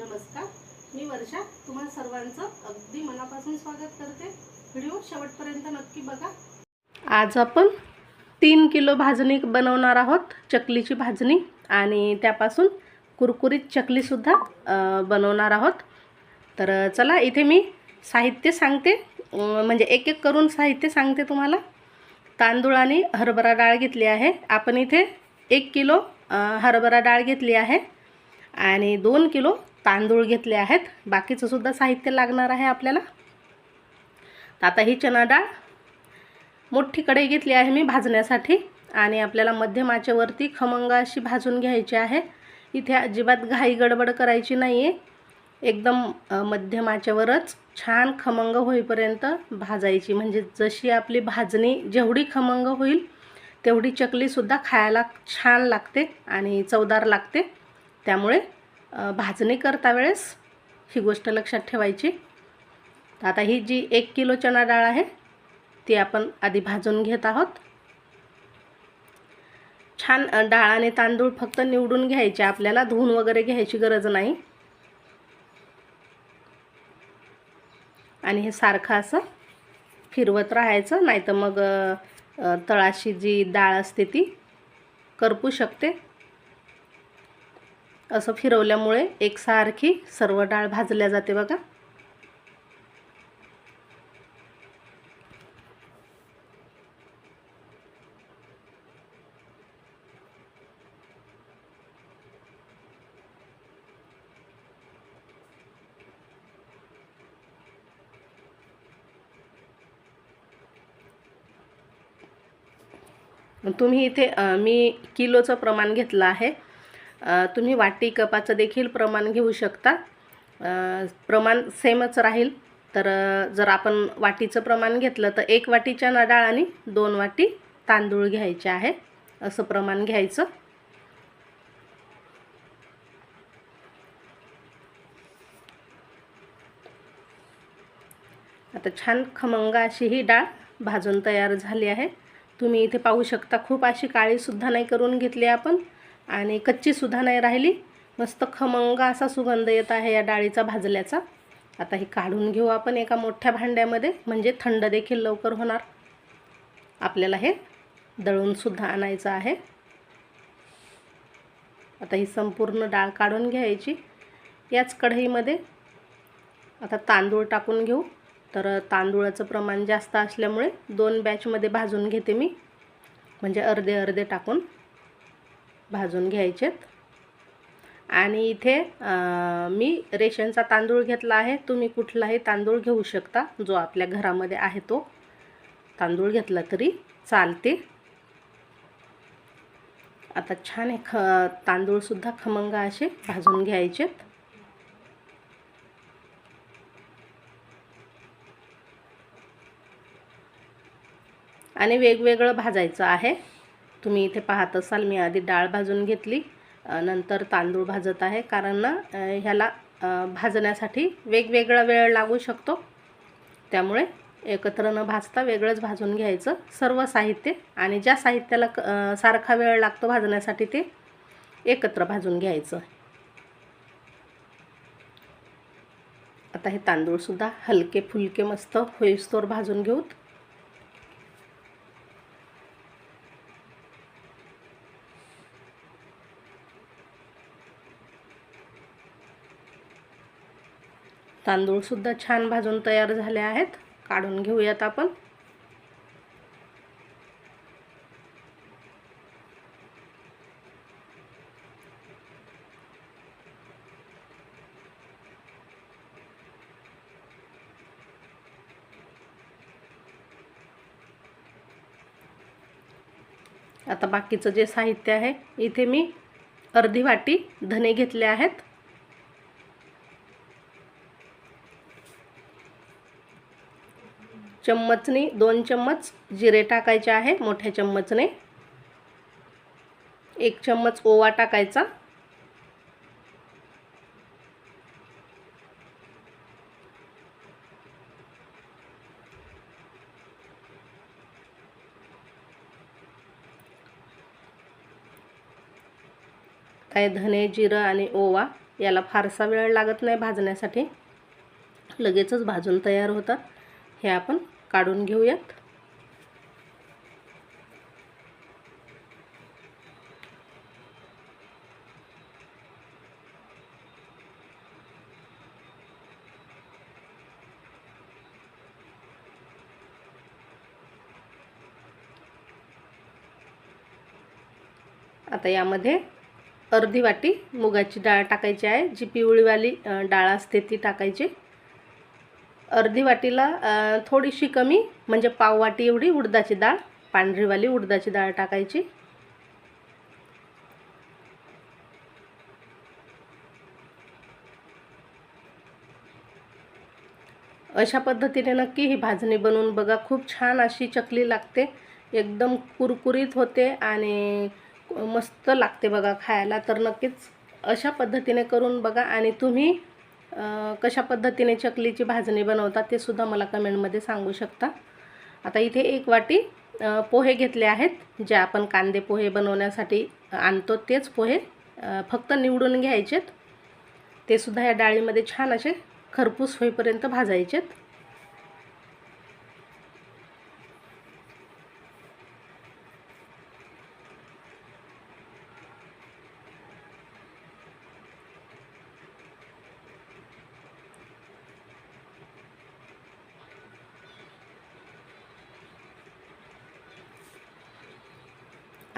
नमस्कार. मी वर्षा. तुम्हा सर्वांचं अगदी मनापासून स्वागत करते. व्हिडिओ शेवटपर्यंत नक्की बघा. आज आपण तीन किलो भाजणी बनवणार आहोत चकलीची भाजणी. आणि त्यापासून कुरकुरीत चकलीसुद्धा बनवणार आहोत. तर चला इथे मी साहित्य सांगते. म्हणजे एक एक करून साहित्य सांगते तुम्हाला. तांदूळ आणि हरभरा डाळ घेतली आहे. आपण इथे एक किलो हरभरा डाळ घेतली आहे. आणि दोन किलो तांदूळ घेतले आहेत. बाकीचं सुद्धा साहित्य लागणार आहे आपल्याला. तर आता ही चणा डाळ मोठी कढई घेतली आहे मी भाजण्यासाठी. आणि आपल्याला मध्यमाच्यावरती खमंग अशी भाजून घ्यायची आहे. इथे अजिबात घाई गडबड करायची नाही आहे एकदम मध्यमाच्यावरच छान खमंग होईपर्यंत भाजायची. म्हणजे जशी आपली भाजणी जेवढी खमंग होईल तेवढी चकलीसुद्धा खायला छान लागते आणि चवदार लागते. त्यामुळे भाजणी करता वेळेस ही गोष्ट लक्षात ठेवायची. आता ही जी एक किलो चणा डाळ आहे ती आपण आधी भाजून घेत आहोत. छान डाळ आणि तांदूळ फक्त निवडून घ्यायचे आपल्याला धुवून वगैरे घ्यायची गरज नाही. आणि हे सारखं असं फिरवत राहायचं नाही तर मग तळाशी जी डाळ असते ती करपू शकते. असं फिरवल्यामुळे एकसारखी सर्व डाळ भाजल्या जाते बघा. तुम्ही इथे मी किलोचं प्रमाण घेतलं आहे. तुम्ही वाटी कपाचं देखील प्रमाण घेऊ शकता. प्रमाण सेमच राहील. तर जर आपण वाटीचं प्रमाण घेतलं तर एक वाटीच्या डाळ आणि दोन वाटी तांदूळ घ्यायचे आहे. असं प्रमाण घ्यायचं. आता छान खमंग अशी ही डाळ भाजून तयार झाली आहे. तुम्ही इथे पाहू शकता खूप अशी काळीसुद्धा नाही करून घेतली आपण. आणि कच्चीसुद्धा नाही राहिली. मस्त खमंग असा सुगंध येत आहे या डाळीचा भाजल्याचा. आता हे काढून घेऊ आपण एका मोठ्या भांड्यामध्ये म्हणजे थंड देखील लवकर होणार. आपल्याला हे दळूनसुद्धा आणायचं आहे. आता ही संपूर्ण डाळ काढून घ्यायची. याच कढईमध्ये आता तांदूळ टाकून घेऊ. तर तांदूळाचं प्रमाण जास्त असल्यामुळे दोन बॅचमध्ये भाजून घेते मी. म्हणजे अर्धे अर्धे टाकून. भाजून घ्यायचेत. आणि इथे मी रेशनचा तांदूळ घेतला आहे. तुम्ही कुठलाही तांदूळ घेऊ शकता. जो आपल्या घरामध्ये आहे तो. तांदूळ घेतला तरी चालते. आता छान हे ख तांदूळसुद्धा खमंग असे भाजून घ्यायचेत. आणि वेगवेगळं भाजायचं आहे. तुम्ही इथे पाहत असाल मी आधी डाळ भाजून घेतली नंतर तांदूळ भाजत आहे. कारण ना ह्याला भाजण्यासाठी वेगवेगळा वेळ लागू शकतो. त्यामुळे एकत्र न भाजता वेगळंच भाजून घ्यायचं सर्व साहित्य. आणि ज्या साहित्याला क- सारखा वेळ लागतो भाजण्यासाठी ते एकत्र भाजून घ्यायचं. आता हे तांदूळसुद्धा हलके फुलके मस्त होईस्तोर भाजून घेऊत. तांदूळसुद्धा छान भाजून तयार झाले आहेत. काढून घेऊयात आपण. आता बाकीचं जे साहित्य आहे इथे मी अर्धी वाटी धने घेतले आहेत. चम्मचनी दोन चम्मच जिरे टाकायचे आहे मोठ्या चम्मचने. एक चम्मच ओवा टाकायचा. काय धने जिरं आणि ओवा याला फारसा वेळ लागत नाही भाजण्यासाठी. लगेचच भाजून तयार होतात. हे आपण काढून घेऊयात. आता यामध्ये अर्धी वाटी मुगाची डाळ टाकायची आहे. जी पिवळीवाली डाळ असते ती टाकायची. अर्धी वाटीला थोडीशी कमी म्हणजे पाव वाटी एवढी उडदाची डाळ पांढरीवाली उडदाची डाळ टाकायची. अशा पद्धतीने नक्की ही भाजणी बनवून बघा. खूप छान अशी चकली लागते. एकदम कुरकुरीत होते आणि मस्त लागते बघा खायला. तर नक्कीच अशा पद्धतीने करून बघा आणि तुम्ही कशा पद्धतीने चकलीची भाजणी बनवतात ते सुद्धा मला कमेंटमध्ये सांगू शकता. आता इथे एक वाटी पोहे घेतले आहेत जे आपण कांदे पोहे बनवण्यासाठी आणतो तेच पोहे फक्त निवडून घ्यायचेत. ते सुद्धा या डाळीमध्ये छान असे खरपूस होईपर्यंत भाजायचेत.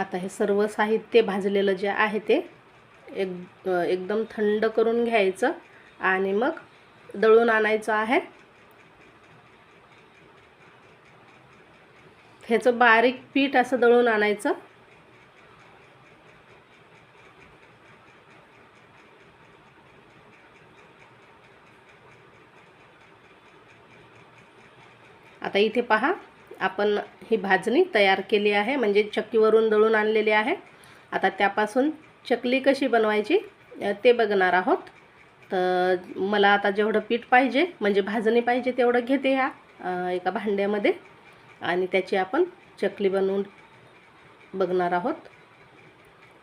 आता हे सर्व साहित्य भाजलेलं जे आहे ते एक एकदम थंड करून घ्यायचं आणि मग दळून आणायचं आहे. ह्याचं बारीक पीठ असं दळून आणायचं. आता इथे पहा. आपण ही भाजणी तयार केली आहे. म्हणजे चक्कीवरून दळून आणलेली आहे. आता त्यापासून चकली कशी बनवायची ते बघणार आहोत. तर मला आता जेवढं पीठ पाहिजे म्हणजे भाजणी पाहिजे तेवढं घेते ह्या एका भांड्यामध्ये. आणि त्याची आपण चकली बनवून बघणार आहोत.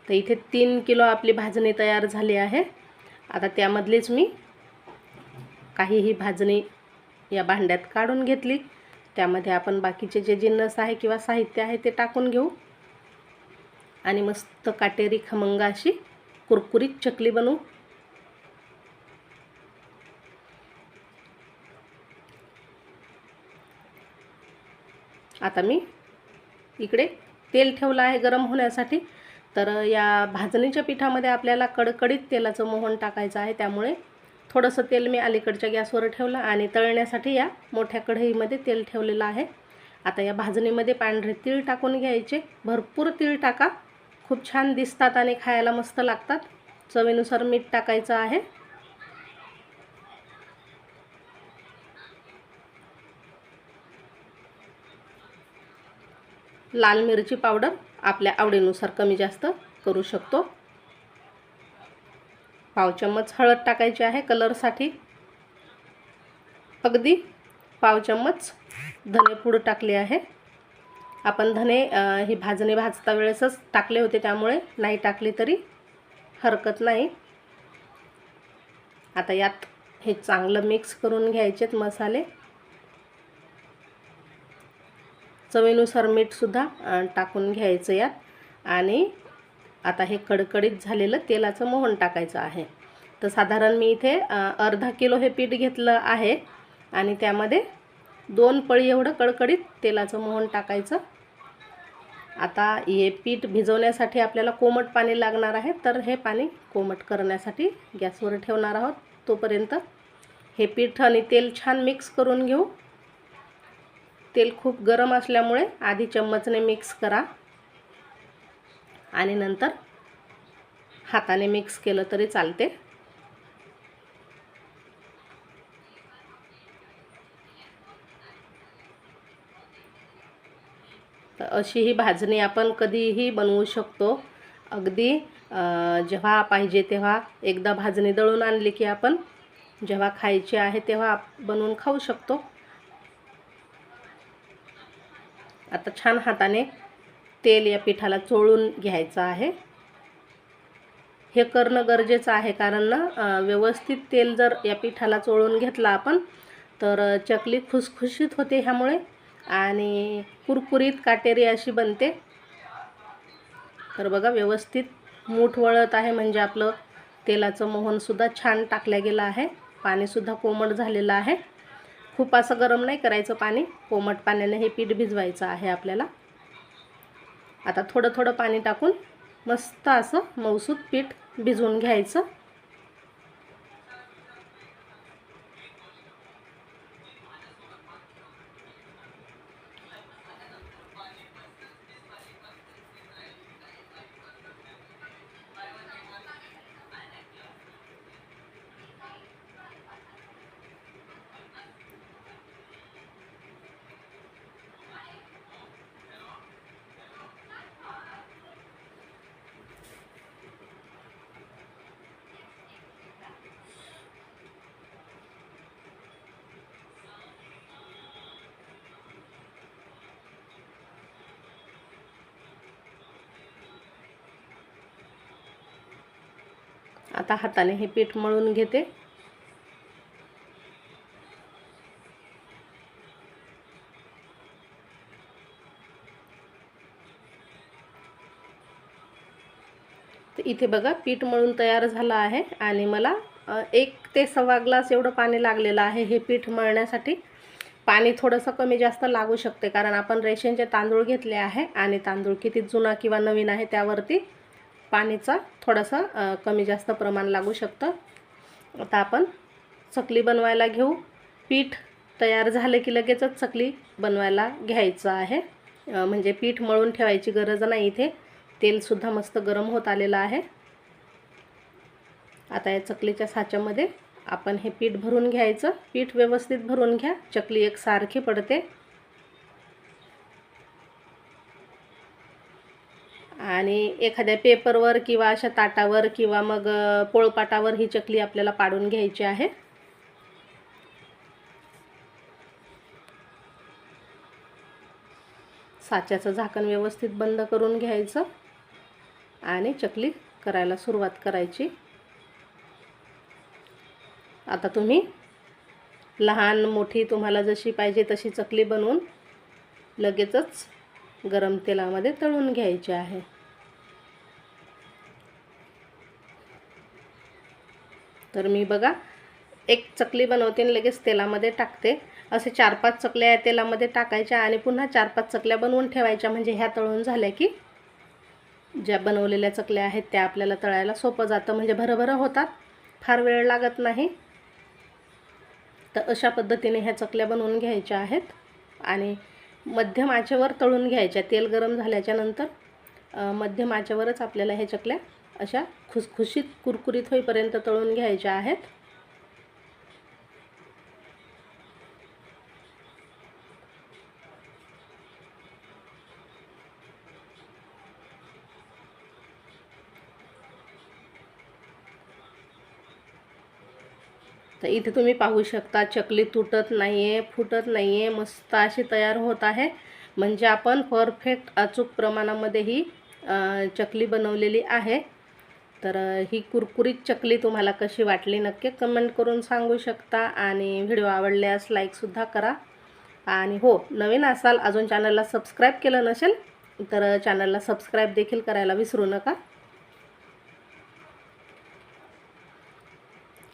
तर इथे तीन किलो आपली भाजणी तयार झाली आहे. आता त्यामधलीच मी काही ही भाजणी या भांड्यात काढून घेतली. त्यामध्ये आपण बाकीचे जे जिन्नस आहे किंवा साहित्य आहे ते टाकून घेऊ. आणि मस्त काटेरी खमंग अशी कुरकुरीत चकली बनवू. आता मी इकडे तेल ठेवलं आहे गरम होण्यासाठी. तर या भाजणीच्या पिठामध्ये आपल्याला कडकडीत तेलाचं मोहन टाकायचं आहे. त्यामुळे थोडंसं तेल मी अलीकडच्या गॅसवर ठेवलं आणि तळण्यासाठी या मोठ्या कढईमध्ये तेल ठेवलेलं आहे. आता या भाजणीमध्ये पांढरे तीळ टाकून घ्यायचे. भरपूर तीळ टाका. खूप छान दिसतात आणि खायला मस्त लागतात. चवीनुसार मीठ टाकायचं आहे. लाल मिरची पावडर आपल्या आवडीनुसार कमी जास्त करू शकतो. पाव चम्मच हळद टाकायची आहे कलरसाठी. अगदी पाव चम्मच धनेपूड टाकली आहे. आपण धने ही भाजणे भाजता वेळेसच टाकले होते त्यामुळे नाही टाकली तरी हरकत नाही. आता यात हे चांगलं मिक्स करून घ्यायचेत मसाले. चवीनुसार मीठसुद्धा टाकून घ्यायचं यात. आणि आता हे कडकडीत झालेलं तेलाचं मोहन टाकायचं आहे. तर साधारण मी इथे अर्धा किलो हे पीठ घेतलं आहे आणि त्यामध्ये दोन पळी एवढं कडकडीत तेलाचं मोहन टाकायचं. आता हे पीठ भिजवण्यासाठी आपल्याला कोमट पाणी लागणार आहे तर हे पाणी कोमट करण्यासाठी गॅसवर ठेवणार आहोत तोपर्यंत. हे पीठ आणि तेल छान मिक्स करून घेऊ. तेल खूप गरम असल्यामुळे आधी चम्मचने मिक्स करा. आणि नंतर हाताने मिक्स केलं तरी चालते. तर अशी ही भाजणी आपण कधीही बनवू शकतो. अगदी जेव्हा पाहिजे तेव्हा एकदा भाजणी दळून आणली की आपण जेव्हा खायची आहे तेव्हा आप- बनवून खाऊ शकतो. आता छान हाताने तेल या पिठाला चोळून घ्यायचं आहे. हे करणं गरजेचं आहे कारण ना व्यवस्थित तेल जर या पिठाला चोळून घेतलं आपण तर चकली खुसखुशीत होते ह्यामुळे आणि कुरकुरीत काटेरी अशी बनते. तर बघा व्यवस्थित मूठ वळत आहे म्हणजे आपलं तेलाचं मोहनसुद्धा छान टाकलं गेलं आहे. पाणीसुद्धा कोमट झालेलं आहे. खूप असं गरम नाही करायचं पाणी. कोमट पाण्याने हे पीठ भिजवायचं आहे आपल्याला. आता थोडं थोडं पाणी टाकून मस्त असं मौसूद पीठ भिजवून घ्यायचं. आता हाताने हे पीठ मळून घेते. तर इथे बघा पीठ मळून तयार झालं आहे आणि मला एक ते सव्वा ग्लास एवढं पाणी लागलेलं आहे हे पीठ मळण्यासाठी. पाणी थोडंसं कमी जास्त लागू शकते कारण आपण रेशनचे तांदूळ घेतले आहे आणि तांदूळ किती जुना किंवा नवीन आहे त्यावरती पाणीचा थोडासा कमी जास्त प्रमाण लागू शकतं. आता आपण चकली बनवायला घेऊ. पीठ तयार झालं की लगेचच चकली बनवायला घ्यायचं आहे. म्हणजे पीठ मळून ठेवायची गरज नाही इथे. तेलसुद्धा मस्त गरम होत आलेलं आहे. आता या चकलीच्या साच्यामध्ये आपण हे पीठ भरून घ्यायचं. पीठ व्यवस्थित भरून घ्या. चकली एक सारखी पडते. आणि एखाद्या पेपरवर किंवा अशा ताटावर किंवा मग पोळपाटावर ही चकली आपल्याला पाडून घ्यायची आहे. साच्याचं झाकण व्यवस्थित बंद करून घ्यायचं आणि चकली करायला सुरुवात करायची. आता तुम्ही लहान मोठी तुम्हाला जशी पाहिजे तशी चकली बनवून लगेचच गरम तेलामध्ये तळून घ्यायचे आहे. तर मी बघा एक चकली बनवते आणि लगेच तेलामध्ये टाकते. असे चार पाच चकल्या या तेलामध्ये टाकायच्या आणि पुन्हा चार पाच चकल्या बनवून ठेवायच्या. म्हणजे ह्या तळून झाल्या की ज्या बनवलेल्या चकल्या आहेत त्या आपल्याला तळायला सोपं जातं. म्हणजे भरभरं होतात. फार वेळ लागत नाही. तर अशा पद्धतीने ह्या चकल्या बनवून घ्यायच्या आहेत. आणि मध्यम आचेवर तळून घ्यायच्या तेल गरम झाल्याच्यानंतर मध्यम आचेवरच आपल्याला ह्या चकल्या अशा खुसखुशीत कुरकुरीत होईपर्यंत तळून घ्यायच्या आहेत. तर इथे तुम्ही पाहू शकता चकली तुटत नाही आहे फुटत नाही आहे मस्त अशी तयार होत आहे. म्हणजे आपण परफेक्ट अचूक प्रमाणामध्ये ही चकली बनवलेली आहे. तर ही कुरकुरीत चकली तुम्हाला कशी वाटली नक्की कमेंट करून सांगू शकता आणि व्हिडिओ आवडल्यास लाईकसुद्धा करा. आणि हो नवीन असाल अजून चॅनलला सबस्क्राईब केलं नसेल तर चॅनलला सबस्क्राईब देखील करायला विसरू नका.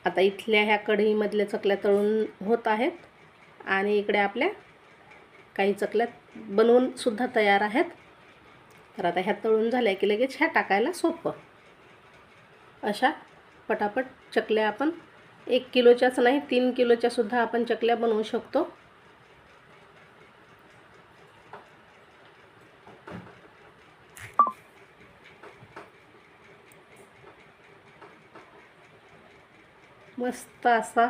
आता इथल्या ह्या कढईमधल्या चकल्या तळून होत आहेत. आणि इकडे आपल्या काही चकल्या बनवूनसुद्धा तयार आहेत. तर आता ह्या तळून झाल्या की लगेच ह्या टाकायला सोपं. अशा पटापट चकल्या आपण एक किलोच्याच नाही तीन किलोच्या सुद्धा आपण चकल्या बनवू शकतो. मस्त असा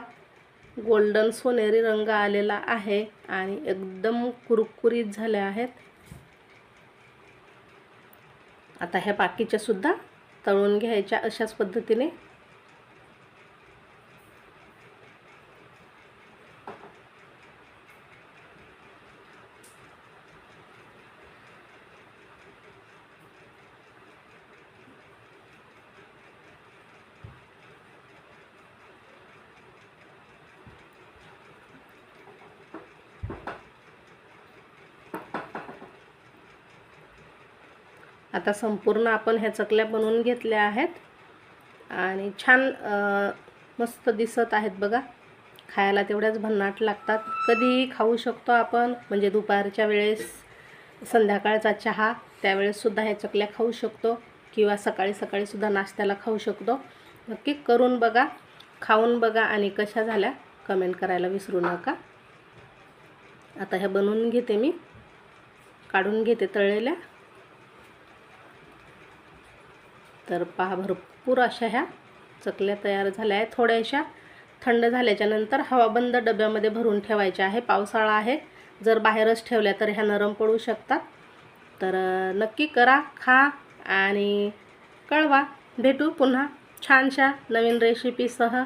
गोल्डन सोनेरी रंग आलेला आहे आणि एकदम कुरकुरीत झाल्या आहेत. आता ह्या बाकीच्या सुद्धा तळून घ्यायच्या अशाच पद्धतीने. आता संपूर्ण आपण ह्या चकल्या बनवून घेतल्या आहेत. आणि छान मस्त दिसत आहेत बघा. खायला तेवढ्याच भन्नाट लागतात. कधीही खाऊ शकतो आपण. म्हणजे दुपारच्या वेळेस संध्याकाळचा चहा त्यावेळेससुद्धा ह्या चकल्या खाऊ शकतो. किंवा सकाळी सकाळीसुद्धा नाश्त्याला खाऊ शकतो. नक्की करून बघा. खाऊन बघा आणि कशा झाल्या कमेंट करायला विसरू नका. आता ह्या बनवून घेते मी. काढून घेते तळलेल्या. तर पहा भरपूर अशा ह्या चकल्या तयार झाल्या आहेत. थोड्याशा थंड झाल्याच्यानंतर हवाबंद डब्यामध्ये भरून ठेवायच्या आहे. पावसाळा आहे. जर बाहेरच ठेवल्या तर ह्या नरम पडू शकतात. तर नक्की करा खा आणि कळवा. भेटू पुन्हा छानशा नवीन रेसिपीसह